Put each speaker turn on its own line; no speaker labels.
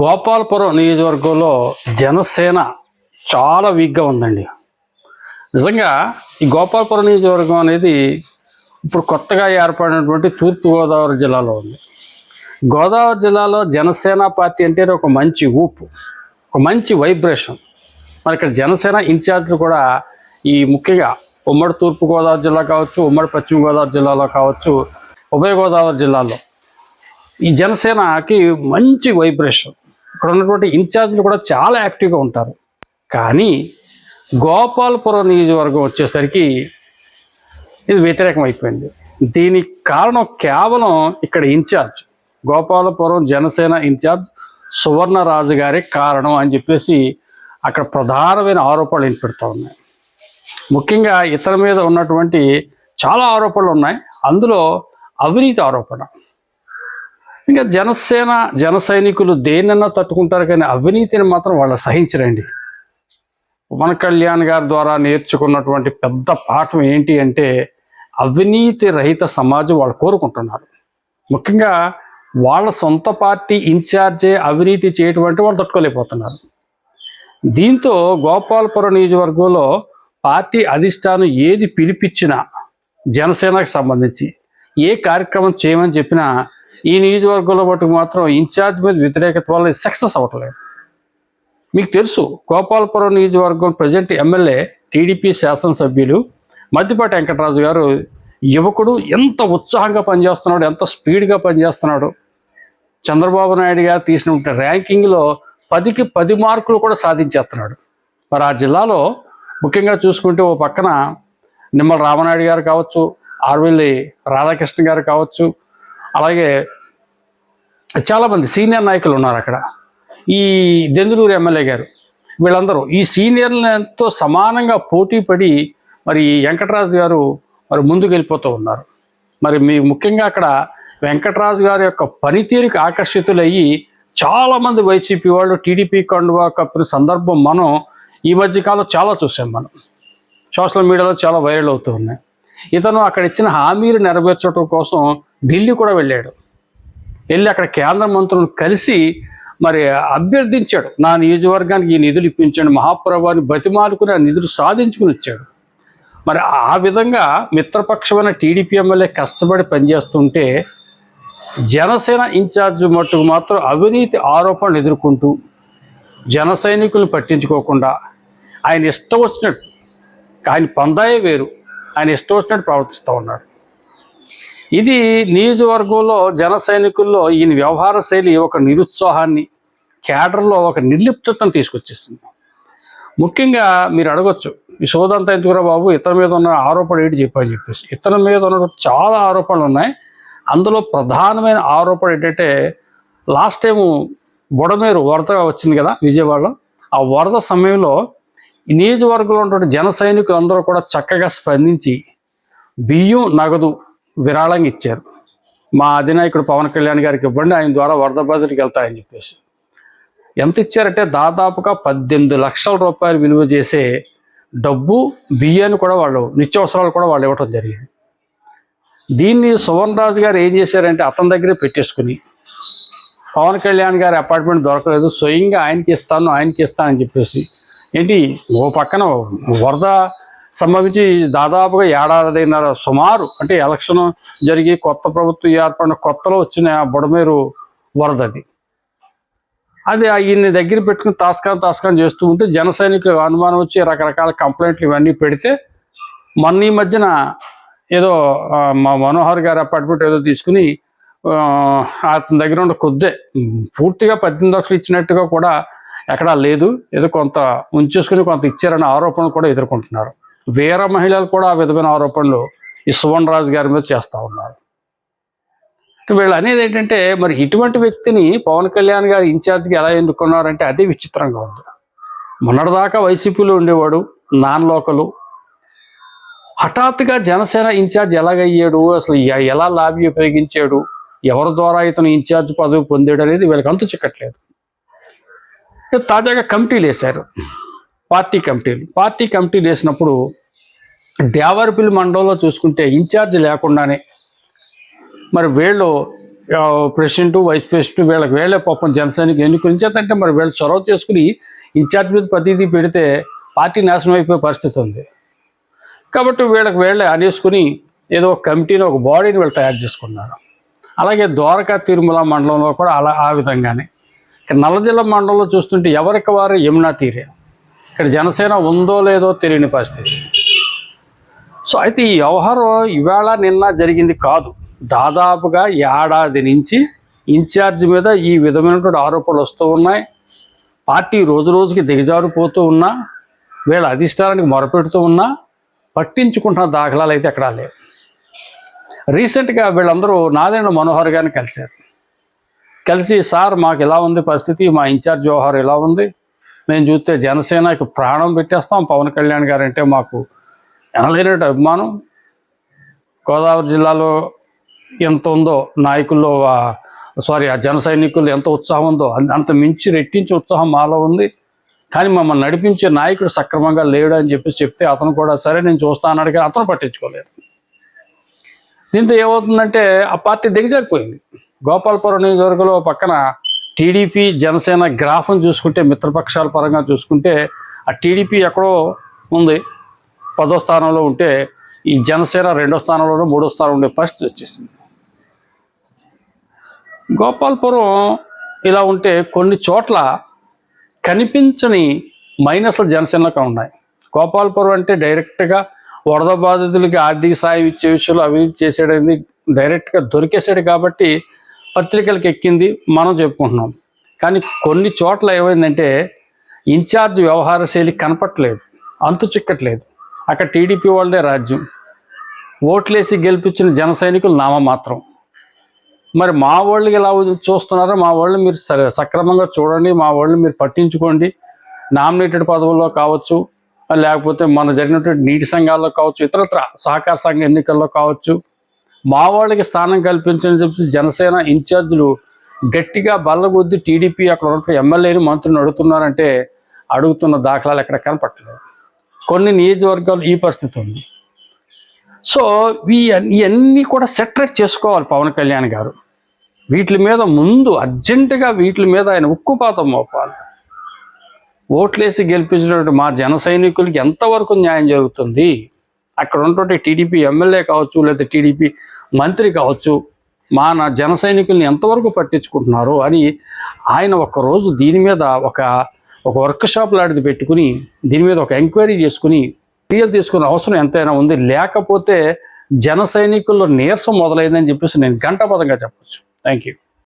గోపాలపురం నియోజకవర్గంలో జనసేన చాలా వీక్గా ఉందండి. నిజంగా ఈ గోపాలపురం నియోజకవర్గం అనేది ఇప్పుడు కొత్తగా ఏర్పడినటువంటి తూర్పుగోదావరి జిల్లాలో ఉంది. గోదావరి జిల్లాలో జనసేన పార్టీ అంటే ఒక మంచి ఊపు ఒక మంచి వైబ్రేషన్ మరి ఇక్కడ జనసేన ఇన్ఛార్జ్లు కూడా ఈ ముఖ్యంగా ఉమ్మడి తూర్పుగోదావరి జిల్లా కావచ్చు ఉమ్మడి పశ్చిమ గోదావరి జిల్లాలో కావచ్చు ఉభయ గోదావరి జిల్లాలో ఈ జనసేనకి మంచి వైబ్రేషన్ అక్కడ ఉన్నటువంటి ఇన్ఛార్జ్లు కూడా చాలా యాక్టివ్గా ఉంటారు. కానీ గోపాలపురం నియోజకవర్గం వచ్చేసరికి ఇది వ్యతిరేకం అయిపోయింది. దీనికి కారణం కేవలం ఇక్కడ ఇన్ఛార్జ్. గోపాలపురం జనసేన ఇన్ఛార్జ్ సువర్ణరాజు గారే కారణం అని చెప్పేసి అక్కడ ప్రధానమైన ఆరోపణలు వినిపెడతా ఉన్నాయి. ముఖ్యంగా ఇతర మీద ఉన్నటువంటి చాలా ఆరోపణలు ఉన్నాయి. అందులో అవినీతి ఆరోపణ. ఇంకా జనసేన జన సైనికులు దేన్నన్నా తట్టుకుంటారు కానీ అవినీతిని మాత్రం వాళ్ళు సహించరండి. పవన్ కళ్యాణ్ గారి ద్వారా నేర్చుకున్నటువంటి పెద్ద పాఠం ఏంటి అంటే అవినీతి రహిత సమాజం వాళ్ళు కోరుకుంటున్నారు. ముఖ్యంగా వాళ్ళ సొంత పార్టీ ఇన్ఛార్జే అవినీతి చేయటం అంటే వాళ్ళు తట్టుకోలేకపోతున్నారు. దీంతో గోపాలపురం నియోజకవర్గంలో పార్టీ అధిష్టానం ఏది పిలిపించినా జనసేనకు సంబంధించి ఏ కార్యక్రమం చేయమని చెప్పినా ఈ నియోజకవర్గంలో మటుకు మాత్రం ఇన్ఛార్జ్ మీద వ్యతిరేకత వల్ల సక్సెస్ అవ్వట్లేదు. మీకు తెలుసు గోపాలపురం నియోజకవర్గం ప్రజెంట్ ఎమ్మెల్యే టీడీపీ శాసనసభ్యులు మద్దిపాటి వెంకటరాజు గారు యువకుడు ఎంత ఉత్సాహంగా పనిచేస్తున్నాడు ఎంత స్పీడ్గా పనిచేస్తున్నాడు. చంద్రబాబు నాయుడు గారు తీసిన ర్యాంకింగ్లో పదికి పది మార్కులు కూడా సాధించేస్తున్నాడు. మరి ఆ జిల్లాలో ముఖ్యంగా చూసుకుంటే ఓ పక్కన నిమ్మల రామనాయుడు గారు కావచ్చు ఆర్వెల్లి రాధాకృష్ణ గారు కావచ్చు అలాగే చాలామంది సీనియర్ నాయకులు ఉన్నారు అక్కడ. ఈ దెందులూరు ఎమ్మెల్యే గారు వీళ్ళందరూ ఈ సీనియర్లతో సమానంగా పోటీ పడి మరి వెంకటరాజు గారు మరి ముందుకు వెళ్ళిపోతూ ఉన్నారు. మరి మీ ముఖ్యంగా అక్కడ వెంకటరాజు గారి యొక్క పనితీరుకి ఆకర్షితులయ్యి చాలామంది వైసీపీ వాళ్ళు టీడీపీ కండువా కప్పిన సందర్భం మనం ఈ మధ్యకాలం చాలా చూసాం మనం. సోషల్ మీడియాలో చాలా వైరల్ అవుతూ ఉన్నాయి. ఇతను అక్కడ ఇచ్చిన హామీలు నెరవేర్చడం కోసం ఢిల్లీ కూడా వెళ్ళాడు. వెళ్ళి అక్కడ కేంద్ర మంత్రులను కలిసి మరి అభ్యర్థించాడు. నా నియోజకవర్గానికి ఈ నిధులు ఇప్పించండి. మహాప్రభాని బతిమాలుకుని ఆ నిధులు సాధించుకుని వచ్చాడు. మరి ఆ విధంగా మిత్రపక్షమైన టీడీపీ ఎమ్మెల్యే కష్టపడి పనిచేస్తుంటే జనసేన ఇన్ఛార్జ్ మట్టుకు మాత్రం అవినీతి ఆరోపణలు ఎదుర్కొంటూ జన సైనికులను పట్టించుకోకుండా ఆయన ఇష్టం వచ్చినట్టు ఆయన పందాయే వేరు ఆయన ఇష్టం వచ్చినట్టు ప్రవర్తిస్తూ ఉన్నాడు. ఇది నియోజకవర్గంలో జన సైనికుల్లో ఈయన వ్యవహార శైలి ఒక నిరుత్సాహాన్ని క్యాడర్లో ఒక నిర్లిప్తతను తీసుకొచ్చేసింది. ముఖ్యంగా మీరు అడగొచ్చు ఈ సోదంతా ఎందుకురా బాబు ఇతని మీద ఉన్న ఆరోపణ ఏంటి చెప్పని చెప్పేసి. ఇతని మీద ఉన్న చాలా ఆరోపణలు ఉన్నాయి. అందులో ప్రధానమైన ఆరోపణ ఏంటంటే లాస్ట్ టైము బుడమేరు వరద వచ్చింది కదా విజయవాడలో. ఆ వరద సమయంలో ఈ నియోజకవర్గంలో ఉన్నటువంటి జన సైనికులు అందరూ కూడా చక్కగా స్పందించి బియ్యం నగదు విరాళంగా ఇచ్చారు. మా అధినాయకుడు పవన్ కళ్యాణ్ గారికి ఇవ్వండి ఆయన ద్వారా వరద బాధితుడికి వెళ్తాయని చెప్పేసి. ఎంత ఇచ్చారంటే దాదాపుగా పద్దెనిమిది లక్షల రూపాయలు విలువ చేసే డబ్బు బియ్యాన్ని కూడా వాళ్ళు నిత్యావసరాలు కూడా వాళ్ళు ఇవ్వటం జరిగింది. దీన్ని సువర్ణ రాజు గారు ఏం చేశారంటే అతని దగ్గరే పెట్టేసుకుని పవన్ కళ్యాణ్ గారి అపార్ట్మెంట్ దొరకలేదు స్వయంగా ఆయనకి ఇస్తాను ఆయనకి ఇస్తానని చెప్పేసి. ఏంటి ఓ పక్కన వరద సంభవించి దాదాపుగా ఏడాదిన్నర సుమారు అంటే ఎలక్షన్ జరిగి కొత్త ప్రభుత్వం ఏర్పడిన కొత్తలో వచ్చిన బుడమేరు వరద అది అది ఈయన్ని దగ్గర పెట్టుకుని తాస్కాన్ తాస్కాన్ చేస్తూ ఉంటే జన అనుమానం వచ్చి రకరకాల కంప్లైంట్లు ఇవన్నీ పెడితే మొన్న ఈ మధ్యన ఏదో మా మనోహర్ గారి అపార్ట్మెంట్ ఏదో తీసుకుని అతని దగ్గర ఉన్న కొద్దే పూర్తిగా పద్దెనిమిది లక్షలు ఇచ్చినట్టుగా కూడా ఎక్కడా లేదు. ఏదో కొంత ఉంచేసుకుని కొంత ఇచ్చారనే ఆరోపణలు కూడా ఎదుర్కొంటున్నారు. వీర మహిళలు కూడా ఆ విధమైన ఆరోపణలు ఈ సువన్ రాజు గారి మీద చేస్తూ ఉన్నారు. వీళ్ళు అనేది ఏంటంటే మరి ఇటువంటి వ్యక్తిని పవన్ కళ్యాణ్ గారు ఇన్ఛార్జ్కి ఎలా ఎన్నుకున్నారంటే అదే విచిత్రంగా ఉంది. మొన్నటిదాకా వైసీపీలో ఉండేవాడు నాన్ లోకలు. హఠాత్తుగా జనసేన ఇన్ఛార్జ్ ఎలాగయ్యాడు అసలు ఎలా లాబీ ఉపయోగించాడు ఎవరి ద్వారా ఇతను ఇన్ఛార్జ్ పదవి పొందాడు అనేది వీళ్ళకి అంతు చిక్కట్లేదు తాజాగా కమిటీలు వేశారు పార్టీ కమిటీలు. పార్టీ కమిటీలు వేసినప్పుడు దేవరపల్లి మండలంలో చూసుకుంటే ఇన్ఛార్జ్ లేకుండానే మరి వీళ్ళు ప్రెసిడెంట్ వైస్ ప్రెసిడెంట్ వీళ్ళకి వీళ్ళే పాపం జనసేనకి ఎన్నుకరించేదంటే మరి వీళ్ళు చొరవ చేసుకుని ఇన్ఛార్జ్ మీద ప్రతిదీ పెడితే పార్టీ నాశనం అయిపోయే పరిస్థితి ఉంది. కాబట్టి వీళ్ళకి వీళ్ళే అనేసుకుని ఏదో ఒక కమిటీని ఒక బాడీని వీళ్ళు తయారు చేసుకున్నారు. అలాగే ద్వారకా తిరుమల మండలంలో కూడా అలా ఆ విధంగానే. ఇక్కడ మండలంలో చూస్తుంటే ఎవరికి వారు యమునా తీరే? ఇక్కడ జనసేన ఉందో లేదో తెలియని పరిస్థితి. సో అయితే ఈ వ్యవహారం ఇవాళ నిన్న జరిగింది కాదు. దాదాపుగా ఏడాది నుంచి ఇన్ఛార్జ్ మీద ఈ విధమైనటువంటి ఆరోపణలు వస్తూ ఉన్నాయి. పార్టీ రోజు రోజుకి దిగజారిపోతూ ఉన్నా వీళ్ళ అధిష్టానానికి మొరపెడుతూ ఉన్నా పట్టించుకుంటున్న దాఖలాలు అయితే ఎక్కడా లేవు. రీసెంట్గా వీళ్ళందరూ నాదేంద్ర మనోహర్ గారిని కలిశారు. కలిసి సార్ మాకు ఇలా ఉంది పరిస్థితి మా ఇన్ఛార్జ్ వ్యవహారం ఇలా ఉంది మేము చూస్తే జనసేనకి ప్రాణం పెట్టేస్తాం. పవన్ కళ్యాణ్ గారు అంటే మాకు ఎనలేనట్టు అభిమానం. గోదావరి జిల్లాలో ఎంత ఉందో నాయకుల్లో సారీ ఆ జన సైనికులు ఎంత ఉత్సాహం ఉందో అంత మించి రెట్టించి ఉత్సాహం మాలో ఉంది. కానీ మమ్మల్ని నడిపించే నాయకుడు సక్రమంగా లేడు అని చెప్పి చెప్తే అతను కూడా సరే నేను చూస్తాను అడిగి అతను పట్టించుకోలేదు. దీంతో ఏమవుతుందంటే ఆ పార్టీ దిగజారిపోయింది. గోపాలపురం నియోజకవర్గంలో పక్కన టీడీపీ జనసేన గ్రాఫ్ను చూసుకుంటే మిత్రపక్షాల పరంగా చూసుకుంటే ఆ టీడీపీ ఎక్కడో ఉంది. పదో స్థానంలో ఉంటే ఈ జనసేన రెండో స్థానంలోనూ మూడో స్థానంలో ఉండే పరిస్థితి వచ్చేసింది. గోపాల్పురం ఇలా ఉంటే కొన్ని చోట్ల కనిపించని మైనస్లు జనసేనలకు ఉన్నాయి. గోపాల్పురం అంటే డైరెక్ట్గా వరద బాధితులకి ఆర్థిక సాయం ఇచ్చే విషయంలో అభివృద్ధి చేసేది డైరెక్ట్గా దొరికేసాడు కాబట్టి పత్రికలకు ఎక్కింది మనం చెప్పుకుంటున్నాం. కానీ కొన్ని చోట్ల ఏమైందంటే ఇన్ఛార్జ్ వ్యవహార శైలి కనపట్లేదు అంతు చిక్కట్లేదు. అక్కడ టీడీపీ వాళ్ళదే రాజ్యం. ఓట్లేసి గెలిపించిన జన సైనికులు నామమాత్రం మరి మా వాళ్ళకి ఎలా చూస్తున్నారో మా వాళ్ళు మీరు సరే సక్రమంగా చూడండి మా వాళ్ళు మీరు పట్టించుకోండి. నామినేటెడ్ పదవుల్లో కావచ్చు లేకపోతే మన జరిగినటువంటి నీటి సంఘాల్లో కావచ్చు ఇతరత్ర సహకార సంఘ ఎన్నికల్లో కావచ్చు. మా వాళ్ళకి స్థానం కల్పించని చెప్పి జనసేన ఇన్ఛార్జీలు గట్టిగా బల్లగొద్ది టీడీపీ అక్కడ ఉన్న ఎమ్మెల్యేని మంత్రులను అడుగుతున్నారంటే అడుగుతున్న దాఖలాలు ఎక్కడ కనపట్టలేదు కొన్ని నియోజకవర్గాలు ఈ పరిస్థితి ఉంది. సో ఇవన్నీ కూడా సెటరేట్ చేసుకోవాలి పవన్ కళ్యాణ్ గారు. వీటి మీద ముందు అర్జెంటుగా వీటి మీద ఆయన ఉక్కుపాతం మోపాలి. ఓట్లేసి గెలిపించినటువంటి మా జన సైనికులకి ఎంతవరకు న్యాయం జరుగుతుంది? అక్కడ ఉన్నటువంటి టీడీపీ ఎమ్మెల్యే కావచ్చు లేదా టీడీపీ మంత్రి కావచ్చు మన జన సైనికుల్ని ఎంతవరకు పట్టించుకుంటున్నారు అని ఆయన ఒక్కరోజు దీని మీద ఒక ఒక వర్క్ షాప్ లాంటిది పెట్టుకుని దీని మీద ఒక ఎంక్వైరీ చేసుకుని చర్యలు తీసుకునే అవసరం ఎంతైనా ఉంది. లేకపోతే జన సైనికుల్లో నీరసం మొదలైందని చెప్పేసి నేను గంటపదంగా చెప్పొచ్చు. Thank you